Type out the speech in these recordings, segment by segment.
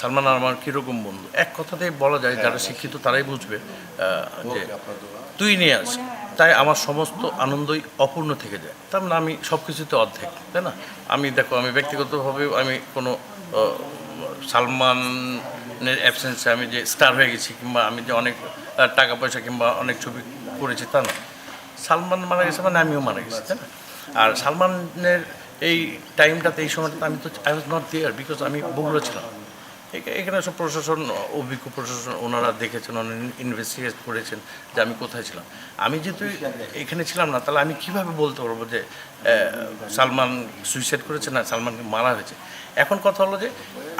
সালমান আর আমার কীরকম বন্ধু? এক কথাতেই বলা যায় যারা শিক্ষিত তারাই বুঝবে যে তুই নিয়ে আস। তাই আমার সমস্ত আনন্দই অপূর্ণ থেকে যায়। তার মানে আমি সব কিছুতে অর্ধেক তাই না? আমি দেখো আমি ব্যক্তিগতভাবে আমি কোনো সালমানের অ্যাবসেন্সে আমি যে স্টার হয়ে গেছি কিংবা আমি যে অনেক টাকা পয়সা কিংবা অনেক ছবি করেছি তা না। সালমান মারা গেছে মানে আমিও মারা গেছি তাই না? আর সালমানের এই টাইমটাতে এই সময়টাতে আমি তো I was not there because আমি বগুড়া ছিলাম। এখানে সব প্রশাসন, অভিজ্ঞ প্রশাসন, ওনারা দেখেছেন, ওনারা ইনভেস্টিগেট করেছেন যে আমি কোথায় ছিলাম। আমি যেহেতু এখানে ছিলাম না, তাহলে আমি কীভাবে বলতে পারব যে সালমান সুইসাইড করেছে না সালমানকে মারা হয়েছে? এখন কথা হলো যে,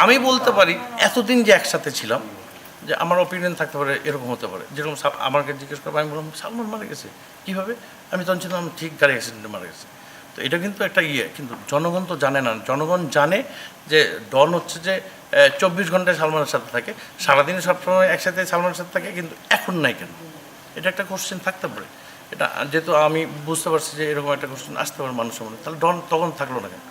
আমি বলতে পারি, এতদিন যে একসাথে ছিলাম, যে আমার অপিনিয়ন থাকতে পারে, এরকম হতে পারে। যেরকম আমাকে জিজ্ঞেস করব আমি বললাম, সালমান মারা গেছে। কীভাবে? আমি তখন ছিলাম, ঠিক গাড়ি অ্যাক্সিডেন্টে মারা গেছে। তো এটা কিন্তু একটা ইয়ে কিন্তু জনগণ তো জানে না। জনগণ জানে যে, ডন হচ্ছে যে চব্বিশ ঘন্টায় সালমানের সাথে থাকে। সারাদিন সবসময় একসাথে সালমানের সাথে থাকে, কিন্তু এখন নাই কেন? এটা একটা কোশ্চেন থাকতে পারে। এটা যেহেতু আমি বুঝতে পারছি যে এরকম একটা কোশ্চেন আসতে পারে মানুষের মনে, তাহলে ডন তখন থাকল না কেন?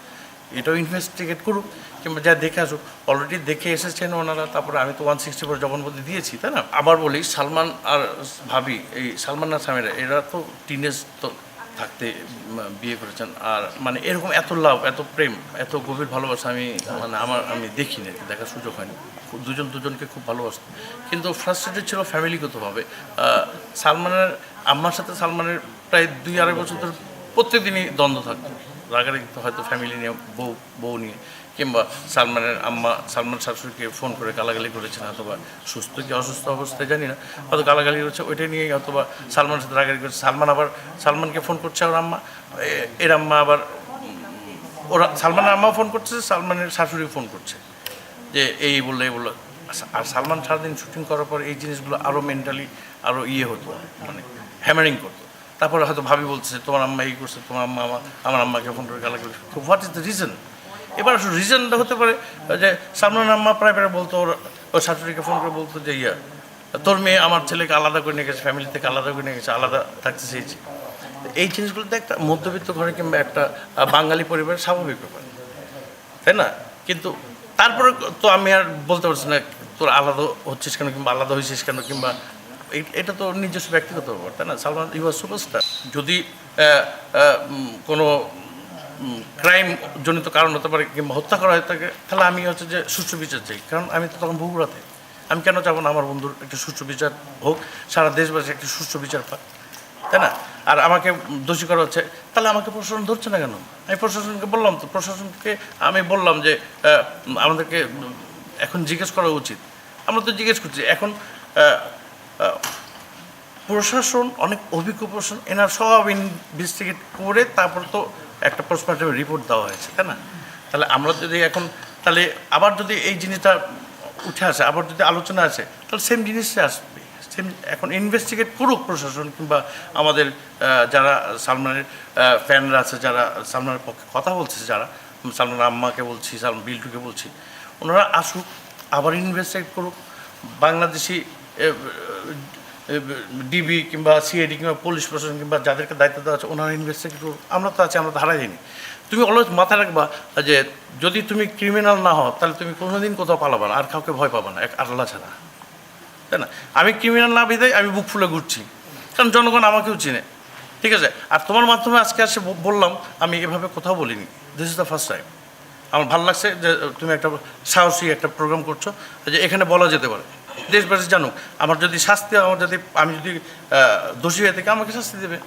এটাও ইনভেস্টিগেট করুক, কিংবা যা দেখে আসুক। অলরেডি দেখে এসেছেন ওনারা, তারপরে আমি তো ওয়ান সিক্সটি ফোর জবানবন্দি দিয়েছি, তাই না? আবার বলি, সালমান আর ভাবি, এই সালমান আর সামিরা, এরা তো টিনেজ তো থাকতে বিয়ে করেছেন। আর মানে এরকম এত লাভ, এত প্রেম, এত গভীর ভালোবাসা আমি মানে আমার, আমি দেখিনি, দেখার সুযোগ হয়নি। দুজন দুজনকে খুব ভালোবাসত কিন্তু ফ্রাস্ট্রেটেড ছিল ফ্যামিলিগতভাবে সালমানের, আম্মার সাথে সালমানের প্রায় দুই আড়াই বছর ধরে প্রত্যেকদিনই দ্বন্দ্ব থাকতো। রাগারাগি হয়তো ফ্যামিলি নিয়ে, বউ বউ নিয়ে, কিংবা সালমানের আম্মা, সালমান শাশুড়িকে ফোন করে গালাগালি করেছেন, অথবা সুস্থ কি অসুস্থ অবস্থায় জানি না, হয়তো গালাগালি করেছে ওইটা নিয়েই, অথবা সালমানের সাথে রাগারাগি করেছে। সালমান আবার, সালমানকে ফোন করছে ওর আম্মা এর আম্মা আবার, ওরা সালমানের আম্মাও ফোন করছে সালমানের শাশুড়ি ফোন করছে, যে এই বলল এই বলল। আর সালমান সারাদিন শুটিং করার পর এই জিনিসগুলো আরও মেন্টালি আরও ইয়ে হতো মানে হ্যামারিং করতো। তারপরে হয়তো ভাবি বলছে, তোমার আম্মা এই করছে, তোমার আম্মা আমার আমার আম্মাকে ফোন করে গালা করছে। তো হোয়াট ইজ দ্য রিজন এবার আসলে রিজনটা হতে পারে যে সামনের আম্মা প্রায় প্রায় বলতো, ওর ওর শাশুড়িকে ফোন করে বলতো যে, ইয়া, তোর মেয়ে আমার ছেলেকে আলাদা করে নিয়ে গেছে ফ্যামিলি থেকে আলাদা করে নিয়ে গেছে, আলাদা থাকতে চেয়েছি। এই জিনিসগুলোতে একটা মধ্যবিত্ত ঘরে কিংবা একটা বাঙালি পরিবারের স্বাভাবিক ব্যাপার, তাই না? কিন্তু তারপরে তো আমি আর বলতে পারছি না, তোর আলাদা হচ্ছিস কেন কিংবা আলাদা হয়েছিস কেন কিংবা এটা তো নিজস্ব ব্যক্তিগত ব্যাপার, তাই না? সালমান ইউ সুপারস্টার যদি কোনো ক্রাইম জনিত কারণ হতে পারে কিংবা হত্যা করা হয়ে থাকে, তাহলে আমি হচ্ছে যে সুষ্ঠু বিচার চাই। কারণ আমি তো তখন বগুড়াতে। আমি কেন চাবো না আমার বন্ধুর একটা সুষ্ঠু বিচার হোক? সারা দেশবাসী একটি সুষ্ঠু বিচার পাক, তাই না? আর আমাকে দোষী করা হচ্ছে, তাহলে আমাকে প্রশাসন ধরছে না কেন? আমি প্রশাসনকে বললাম তো, প্রশাসনকে আমি বললাম যে আমাদেরকে এখন জিজ্ঞেস করা উচিত। আমরা তো জিজ্ঞেস করছি, এখন প্রশাসন, অনেক অভিজ্ঞ প্রশাসন, এনার সব ইনভেস্টিগেট করে তারপর তো একটা পোস্টমর্টম রিপোর্ট দেওয়া হয়েছে, তাই না? তাহলে আমরা যদি এখন, তাহলে আবার যদি এই জিনিসটা উঠে আসে, আবার যদি আলোচনা আসে, তাহলে সেম জিনিসটা আসবে। সেম এখন ইনভেস্টিগেট করুক প্রশাসন কিংবা আমাদের যারা সালমানের ফ্যানরা আছে, যারা সালমানের পক্ষে কথা বলছে, যারা সালমান আম্মাকে বলছি, সালমান বিল্টুকে বলছি, ওনারা আসুক, আবার ইনভেস্টিগেট করুক। বাংলাদেশি ডিবি কিংবা সিআইডি কিংবা পুলিশ প্রশাসন কিংবা যাদেরকে দায়িত্ব দেওয়া আছে, ওনারা ইনভেস্টিগেট আমরা তো আছি, আমরা তো হারাই তুমি অলওয়েজ মাথায় রাখবা যে যদি তুমি ক্রিমিনাল না হও, তাহলে তুমি কোনোদিন কোথাও পালাবা না, আর কাউকে ভয় পাবা না, এক আল্লাহ ছাড়া। তাই না? আমি ক্রিমিনাল না বিদায়, আমি বুক ফুলে ঘুরছি। কারণ জনগণ আমাকেও চিনে। ঠিক আছে? আর তোমার মাধ্যমে আজকে আসে বললাম, আমি এভাবে কোথাও বলিনি। This is the first time আমার ভালো লাগছে যে তুমি একটা সাহসী একটা প্রোগ্রাম করছ, যে এখানে বলা যেতে পারে। দেশবাসী জানুক। আমার যদি শাস্তি, আমার যদি, আমি যদি দোষী হয়ে থাকি, আমাকে শাস্তি দেবে।